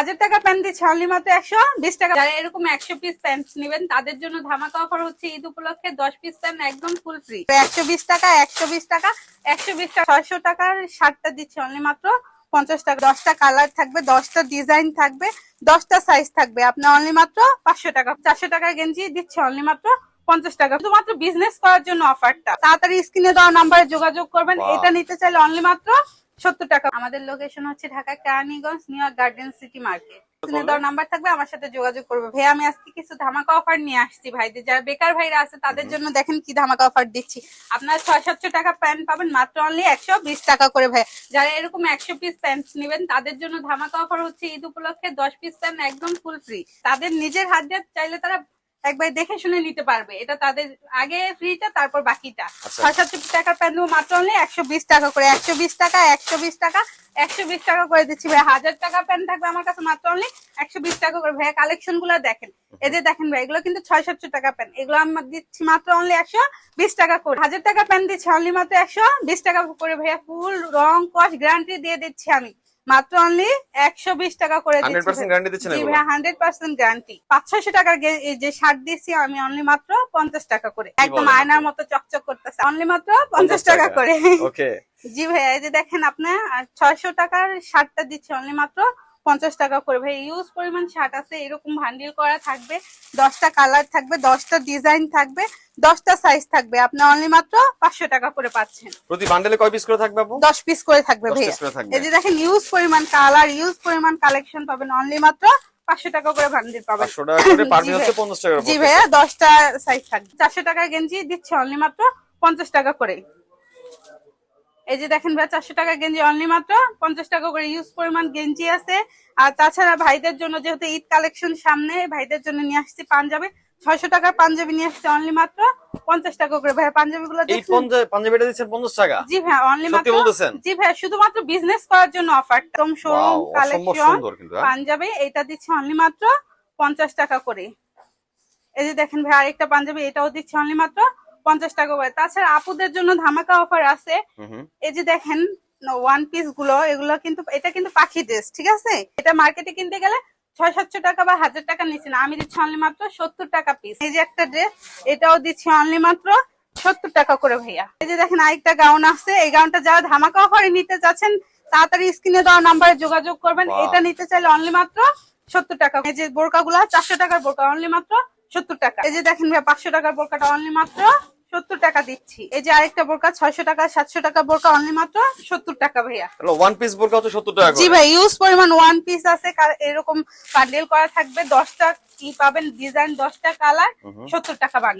হাজার টাকা প্যান্ট দিচ্ছে অনলি মাত্র একশো বিশ টাকা। যারা এরকম একশো পিস প্যান্ট নেবেন তাদের জন্য ধামাকা অফার হচ্ছে ঈদ উপলক্ষে দশ পিস প্যান্ট একদম ফুল ফ্রি একশো বিশ টাকা একশো বিশ টাকা একশো বিশ টাকা ছয়শো টাকার শার্টটা দিচ্ছে অনলি মাত্র পঞ্চাশ টাকা। দশটা কালার থাকবে দশটা ডিজাইন থাকবে দশটা সাইজ থাকবে। আপনার অনলি মাত্র পাঁচশো টাকা চারশো টাকার গেঞ্জি দিচ্ছে অনলি মাত্র পঞ্চাশ টাকা। শুধুমাত্র বিজনেস করার জন্য অফারটা তাড়াতাড়ি স্ক্রিনে দেওয়া নাম্বারে যোগাযোগ করবেন। এটা নিতে চাইলে অনলি মাত্র সত্তর টাকা। আমাদের লোকেশন হচ্ছে Dhaka Keraniganj New York garden city market স্ক্রিনে নাম্বার থাকবে আমার সাথে যোগাযোগ করবে। ভাই আমি আজকে কিছু ধামাকা অফার নিয়ে আসছি ভাইদের। যারা বেকার ভাইরা আছে তাদের জন্য দেখেন কি ধামাকা অফার দিচ্ছি। আপনারা ছয় সাতশো টাকা প্যান্ট পাবেন মাত্র অনলি একশো বিশ টাকা করে ভাই যারা এরকম একশো পিস প্যান্ট নেবেন তাদের জন্য ধামাকা অফার হচ্ছে ঈদ উপলক্ষে দশ পিস প্যান্ট একদম ফুল ফ্রি তাদের নিজের হাত দিয়ে চাইলে তারা একবার দেখে শুনে নিতে পারবে। এটা তাদের আগে ফ্রিটা তারপর বাকিটা। আচ্ছা। ছয় সাতশো টাকার প্যান্ট নেব মাত্র অনলি একশো বিশ টাকা করে। একশো বিশ টাকা একশো বিশ টাকা একশো বিশ টাকা করে দিচ্ছি। ভাই হাজার টাকা প্যান্ট থাকবে আমার কাছে মাত্র অনলি একশো বিশ টাকা করে। ভাই কালেকশনগুলো দেখেন এই যে দেখেন ভাই এগুলো কিন্তু ছয় সাতশো টাকা প্যান্ট। এগুলো আমরা দিচ্ছি মাত্র অনলি একশো বিশ টাকা করে। হাজার টাকা প্যান্ট দিচ্ছি অনলি মাত্র একশো বিশ টাকা করে। ভাইয়া ফুল রং কস গ্যারান্টি দিয়ে দিচ্ছি আমি। মাত্র অনলি একশো বিশ টাকা করে হান্ড্রেড পার্সেন্ট গ্যারান্টি পাঁচ ছয়শো টাকার যে শার্ট দিচ্ছি আমি অনলি মাত্র পঞ্চাশ টাকা করে। একদম? আয়নার মতো চকচক করতেছে। অনলি মাত্র পঞ্চাশ টাকা করে। জি ভাইয়া এই যে দেখেন আপনার ছয়শো টাকার শার্টটা দিচ্ছে অনলি মাত্র পঞ্চাশ টাকা করে। ভাই ইউজ পরিমাণ শার্ট আছে এরকম ভান্ডিল করা থাকবে। দশটা কালার থাকবে দশটা ডিজাইন থাকবে দশটা সাইজ থাকবে। আপনি অনলি মাত্র পাঁচশো টাকা করে পাচ্ছেন। প্রতি বান্ডেলে কয় পিস করে থাকবে দশ পিস করে থাকবে 10 ভাইয়া। piece করে থাকবে। এই যে দেখেন ইউজ পরিমাণ কালার ইউজ পরিমাণ কালেকশন পাবেন অনলি মাত্র পাঁচশো টাকা করে ভান্ডিল পাবেন। পাঁচশো টাকা করে পার জি হচ্ছে ভাইয়া। পঞ্চাশ টাকা জি ভাইয়া দশটা সাইজ থাকবে। চারশো টাকার গেঞ্জি দিচ্ছে অনলি মাত্র পঞ্চাশ টাকা করে। এই যে দেখেন ভাই চারশো টাকা গেঞ্জি অনলি মাত্র পঞ্চাশ টাকা করে ইউজ পরিমাণ গেঞ্জি আছে। আর তাছাড়া ভাইদের জন্য যেহেতু ঈদ কালেকশন সামনে ভাইদের জন্য নিয়ে আসছি পাঞ্জাবি। ছয়শো টাকার পাঞ্জাবি নিয়ে আসছি অনলি মাত্র পঞ্চাশ টাকা করে। ভাই পাঞ্জাবি গুলো পাঞ্জাবিটা দিচ্ছেন পঞ্চাশ টাকা? জি ভাই অনলি মাত্র। জি ভাই শুধুমাত্র বিজনেস করার জন্য অফার একদম শোরুম কালেকশন হ্যাঁ? পাঞ্জাবি এটা দিচ্ছে অনলি মাত্র পঞ্চাশ টাকা করে। এই যে দেখেন ভাই আরেকটা পাঞ্জাবি এটাও দিচ্ছে অনলি মাত্র পঞ্চাশ টাকা করে। তাছাড়া আপুদের জন্য ধামাকা অফার আছে। এই যে দেখেন ওয়ান পিসগুলো এগুলো কিন্তু এটা কিন্তু পাখি ড্রেস ঠিক আছে? এটা মার্কেটে কিনতে গেলে ছয় সাতশো টাকা বা হাজার টাকা নিচ্ছে না। আমি দিচ্ছি অনলি মাত্র সত্তর টাকা পিস এই যে একটা ড্রেস এটাও দিচ্ছি অনলি মাত্র সত্তর টাকা করে ভাইয়া। এই যে দেখেন আরেকটা গাউন আছে। এই গাউনটা যারা ধামাকা অফারে নিতে চাচ্ছেন তাড়াতাড়ি স্ক্রিনে দেওয়া নাম্বারে যোগাযোগ করবেন। এটা নিতে চাইলে অনলি মাত্র সত্তর টাকা। এই যে বোরকা গুলা চারশো টাকার বোরকা অনলি মাত্র সত্তর টাকা। এই যে দেখেন ভাই পাঁচশো টাকার বোরকাটা অনলি মাত্র সত্তর টাকা দিচ্ছি। এই যে আরেকটা বোরকা ছয়শো টাকা সাতশো টাকা বোরকা অনলি মাত্র সত্তর টাকা ভাইয়া। ওয়ান পিস বোরকা হচ্ছে সত্তর টাকা জি ভাই ইউজ পরিমাণ ওয়ান পিস আছে এরকম বান্ডেল করা থাকবে। দশটা কি পাবেন? ডিজাইন দশটা কালার সত্তর টাকা বান্ডেল